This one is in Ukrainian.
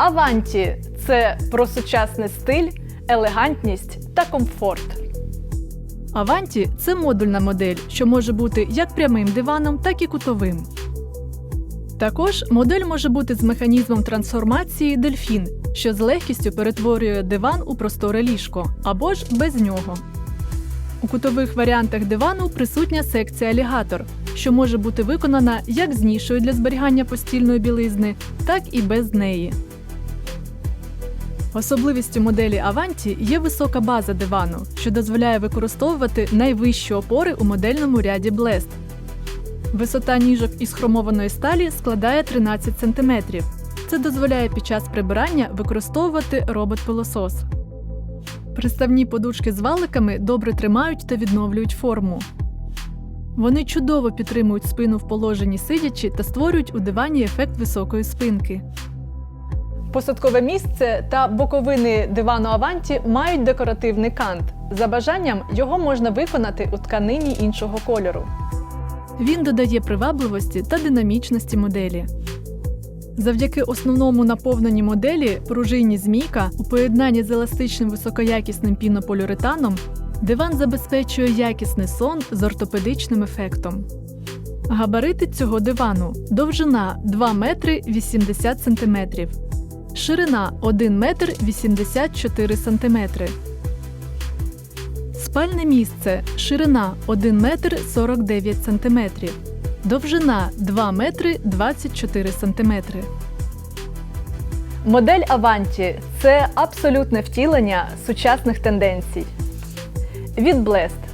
Аванті це про сучасний стиль, елегантність та комфорт. Аванті це модульна модель, що може бути як прямим диваном, так і кутовим. Також модель може бути з механізмом трансформації дельфін, що з легкістю перетворює диван у просторе ліжко або ж без нього. У кутових варіантах дивану присутня секція алігатор, що може бути виконана як з нішою для зберігання постільної білизни, так і без неї. Особливістю моделі Аванті є висока база дивану, що дозволяє використовувати найвищі опори у модельному ряді Blest. Висота ніжок із хромованої сталі складає 13 см. Це дозволяє під час прибирання використовувати робот-пилосос. Приставні подушки з валиками добре тримають та відновлюють форму. Вони чудово підтримують спину в положенні сидячи та створюють у дивані ефект високої спинки. Посадкове місце та боковини дивану Аванті мають декоративний кант. За бажанням його можна виконати у тканині іншого кольору. Він додає привабливості та динамічності моделі. Завдяки основному наповненні моделі пружині змійка у поєднанні з еластичним високоякісним пінополіуретаном диван забезпечує якісний сон з ортопедичним ефектом. Габарити цього дивану довжина 2 метри 80 см, ширина 1 метр 84 см. Спальне місце ширина 1 метр 49 см, довжина 2 метри 24 см. Модель Аванті це абсолютне втілення сучасних тенденцій. Від Blest